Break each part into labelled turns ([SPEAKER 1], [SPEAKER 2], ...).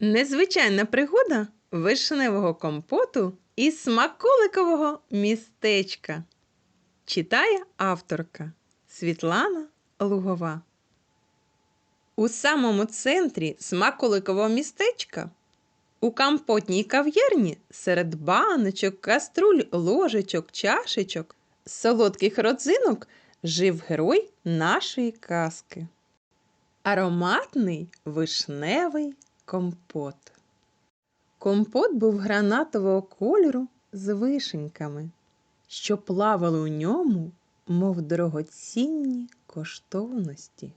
[SPEAKER 1] Незвичайна пригода вишневого компоту із смаколикового містечка. Читає авторка Світлана Лугова. У самому центрі смаколикового містечка у компотній кав'ярні серед баночок, каструль, ложечок, чашечок, солодких родзинок жив герой нашої казки. Ароматний вишневий компот. Компот був гранатового кольору з вишеньками, що плавали у ньому, мов дорогоцінні коштовності.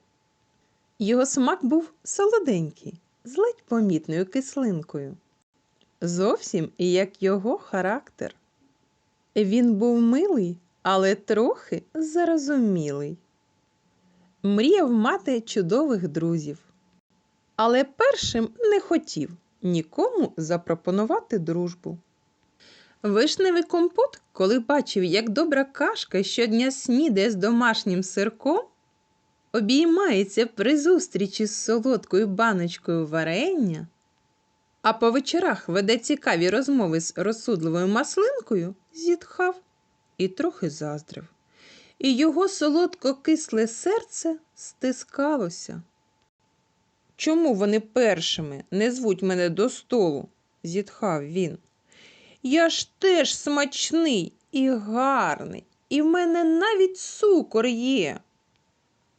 [SPEAKER 1] Його смак був солоденький, з ледь помітною кислинкою. Зовсім як його характер. Він був милий, але трохи зарозумілий. Мріяв мати чудових друзів. Але першим не хотів нікому запропонувати дружбу. Вишневий компот, коли бачив, як добра кашка щодня снідає з домашнім сирком, обіймається при зустрічі з солодкою баночкою варення, а по вечорах веде цікаві розмови з розсудливою маслинкою, зітхав і трохи заздрив. І його солодко-кисле серце стискалося. Чому вони першими не звуть мене до столу? зітхав він. Я ж теж смачний і гарний, і в мене навіть цукор є.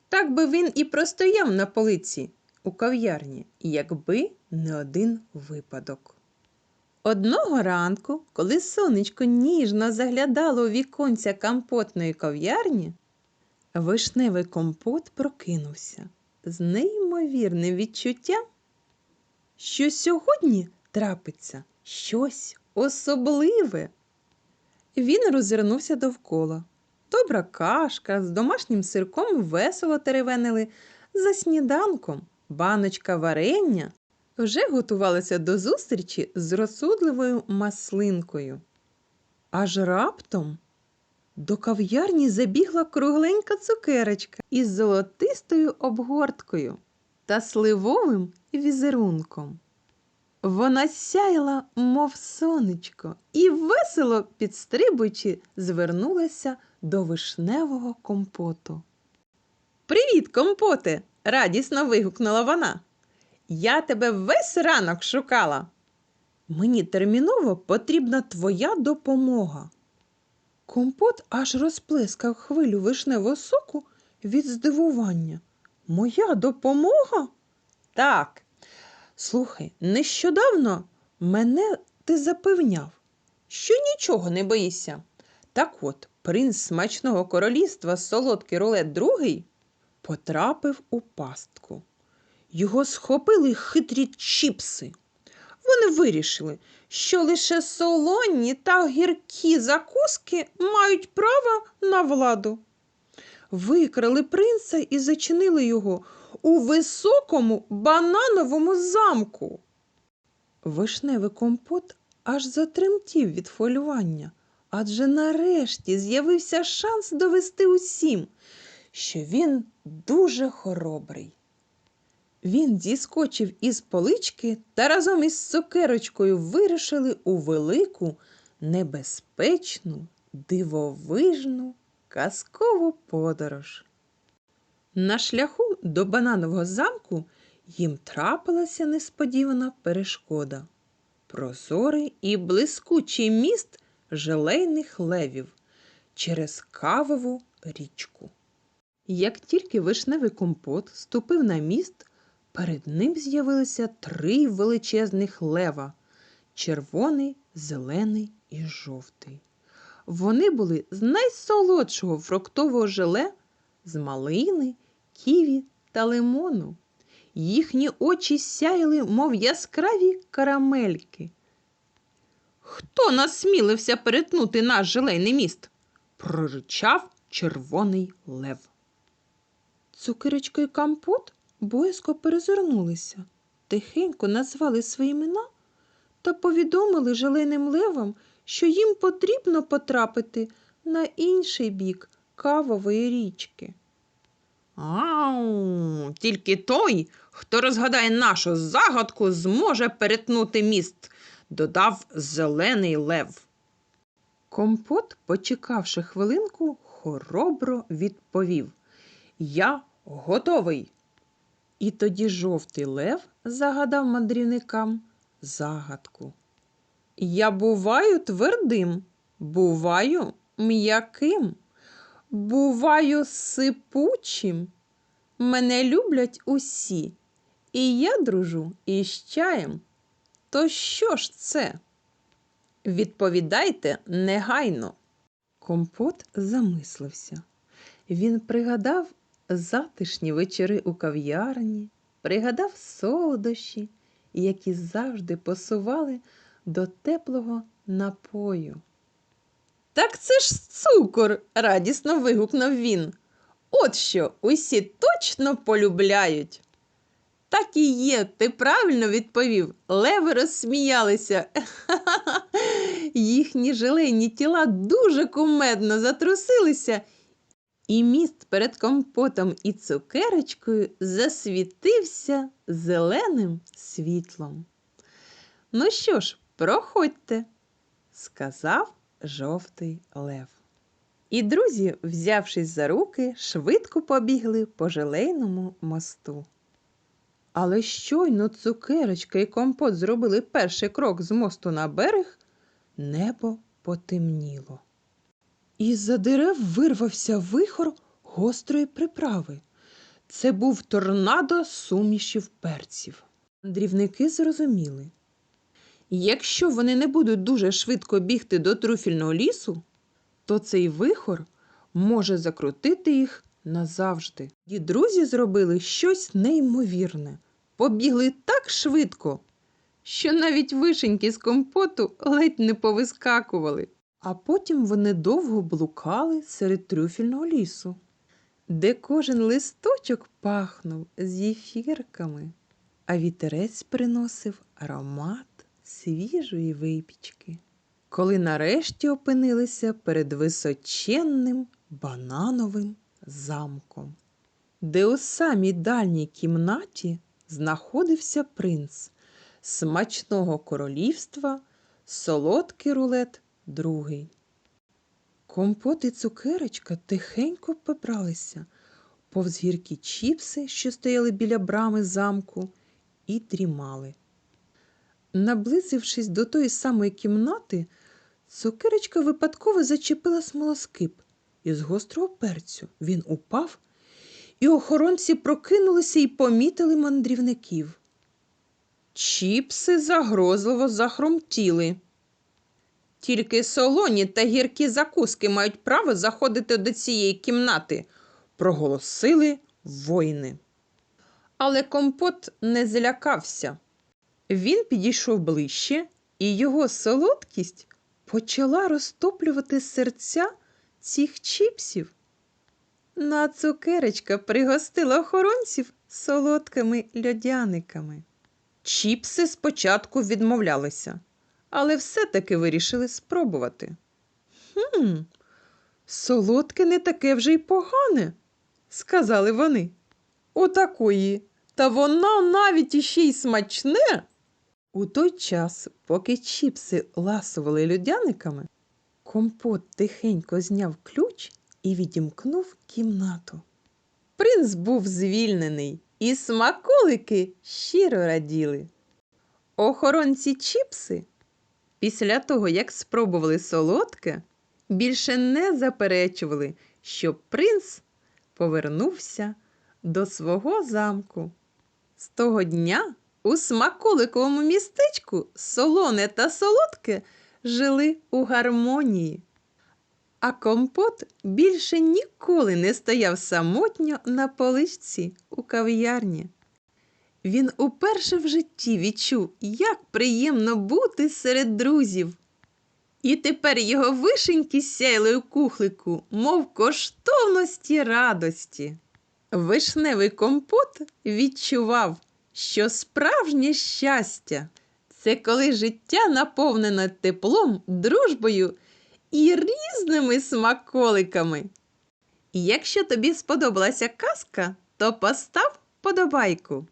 [SPEAKER 1] Так би він і простояв на полиці у кав'ярні, якби не один випадок. Одного ранку, коли сонечко ніжно заглядало у віконця компотної кав'ярні, вишневий компот прокинувся з неймовірним відчуттям, що сьогодні трапиться щось особливе. Він розвернувся довкола. Добра кашка з домашнім сирком весело теревенили за сніданком. Баночка варення вже готувалася до зустрічі з розсудливою маслинкою. Аж раптом до кав'ярні забігла кругленька цукерочка із золотистою обгорткою та сливовим візерунком. Вона сяяла, мов сонечко, і весело підстрибуючи, звернулася до вишневого компоту. Привіт, компоте! радісно вигукнула вона. Я тебе весь ранок шукала. Мені терміново потрібна твоя допомога. Компот аж розплескав хвилю вишневого соку від здивування. Моя допомога? Так. Слухай, нещодавно мене ти запевняв, що нічого не боїшся. Так от, принц смачного королівства солодкий рулет другий потрапив у пастку. Його схопили хитрі чіпси. Вони вирішили, що лише солоні та гіркі закуски мають право на владу. Викрали принца і зачинили його у високому банановому замку. Вишневий компот аж затремтів від хвилювання, адже нарешті з'явився шанс довести усім, що він дуже хоробрий. Він зіскочив із полички та разом із цукерочкою вирушили у велику, небезпечну, дивовижну, казкову подорож. На шляху до бананового замку їм трапилася несподівана перешкода. Прозорий і блискучий міст желейних левів через кавову річку. Як тільки вишневий компот ступив на міст, Перед ним з'явилися три величезних лева червоний, зелений і жовтий. Вони були з найсолодшого фруктового желе, з малини, ківі та лимону. Їхні очі сяяли, мов яскраві карамельки. Хто насмілився перетнути наш желейний міст? проричав червоний лев. Цукерочка і компот боязко перезирнулися, тихенько назвали свої імена та повідомили желейним левам, що їм потрібно потрапити на інший бік кавової річки. Ау, тільки той, хто розгадає нашу загадку, зможе перетнути міст, додав зелений лев. Компот, почекавши хвилинку, хоробро відповів Я готовий. І тоді жовтий лев загадав мандрівникам загадку. Я буваю твердим, буваю м'яким, буваю сипучим. Мене люблять усі, і я дружу із чаєм. То що ж це? Відповідайте негайно. Компот замислився. Він пригадав затишні вечори у кав'ярні, пригадав солодощі, які завжди посували до теплого напою. Так це ж цукор, радісно вигукнув він. От що усі точно полюбляють. Так і є, ти правильно відповів. Леви розсміялися. Їхні желейні тіла дуже кумедно затрусилися, і міст перед компотом і цукерочкою засвітився зеленим світлом. Ну що ж, проходьте, сказав жовтий лев. І друзі, взявшись за руки, швидко побігли по желейному мосту. Але щойно цукерочка і компот зробили перший крок з мосту на берег, небо потемніло. Із-за дерев вирвався вихор гострої приправи. Це був торнадо сумішів перців. Мандрівники зрозуміли. Якщо вони не будуть дуже швидко бігти до труфільного лісу, то цей вихор може закрутити їх назавжди. І друзі зробили щось неймовірне. Побігли так швидко, що навіть вишеньки з компоту ледь не повискакували. А потім вони довго блукали серед трюфільного лісу, де кожен листочок пахнув з зефірками, а вітерець приносив аромат свіжої випічки. Коли нарешті опинилися перед височенним банановим замком, де у самій дальній кімнаті знаходився принц смачного королівства, солодкий рулет другий. Компот і цукерочка тихенько побралися повз гіркі чіпси, що стояли біля брами замку, і дрімали. Наблизившись до тої самої кімнати, цукерочка випадково зачепила смолоскип із гострого перцю. Він упав, і охоронці прокинулися і помітили мандрівників. Чіпси загрозливо захромтіли. Тільки солоні та гіркі закуски мають право заходити до цієї кімнати, проголосили воїни. Але компот не злякався. Він підійшов ближче, і його солодкість почала розтоплювати серця цих чіпсів. На цукерочка пригостила охоронців солодкими льодяниками. Чіпси спочатку відмовлялися, але все-таки вирішили спробувати. Хм, солодке не таке вже й погане, сказали вони. Отакої, та воно навіть іще й смачне. У той час, поки чіпси ласували льодяниками, компот тихенько зняв ключ і відімкнув кімнату. Принц був звільнений, і смаколики щиро раділи. Охоронці чіпси, після того, як спробували солодке, більше не заперечували, що принц повернувся до свого замку. З того дня у смаколиковому містечку солоне та солодке жили у гармонії. А компот більше ніколи не стояв самотньо на поличці у кав'ярні. Він уперше в житті відчув, як приємно бути серед друзів. І тепер його вишеньки сяйли у кухлику, мов коштовності радості. Вишневий компот відчував, що справжнє щастя це коли життя наповнене теплом, дружбою і різними смаколиками. І якщо тобі сподобалася казка, то постав подобайку.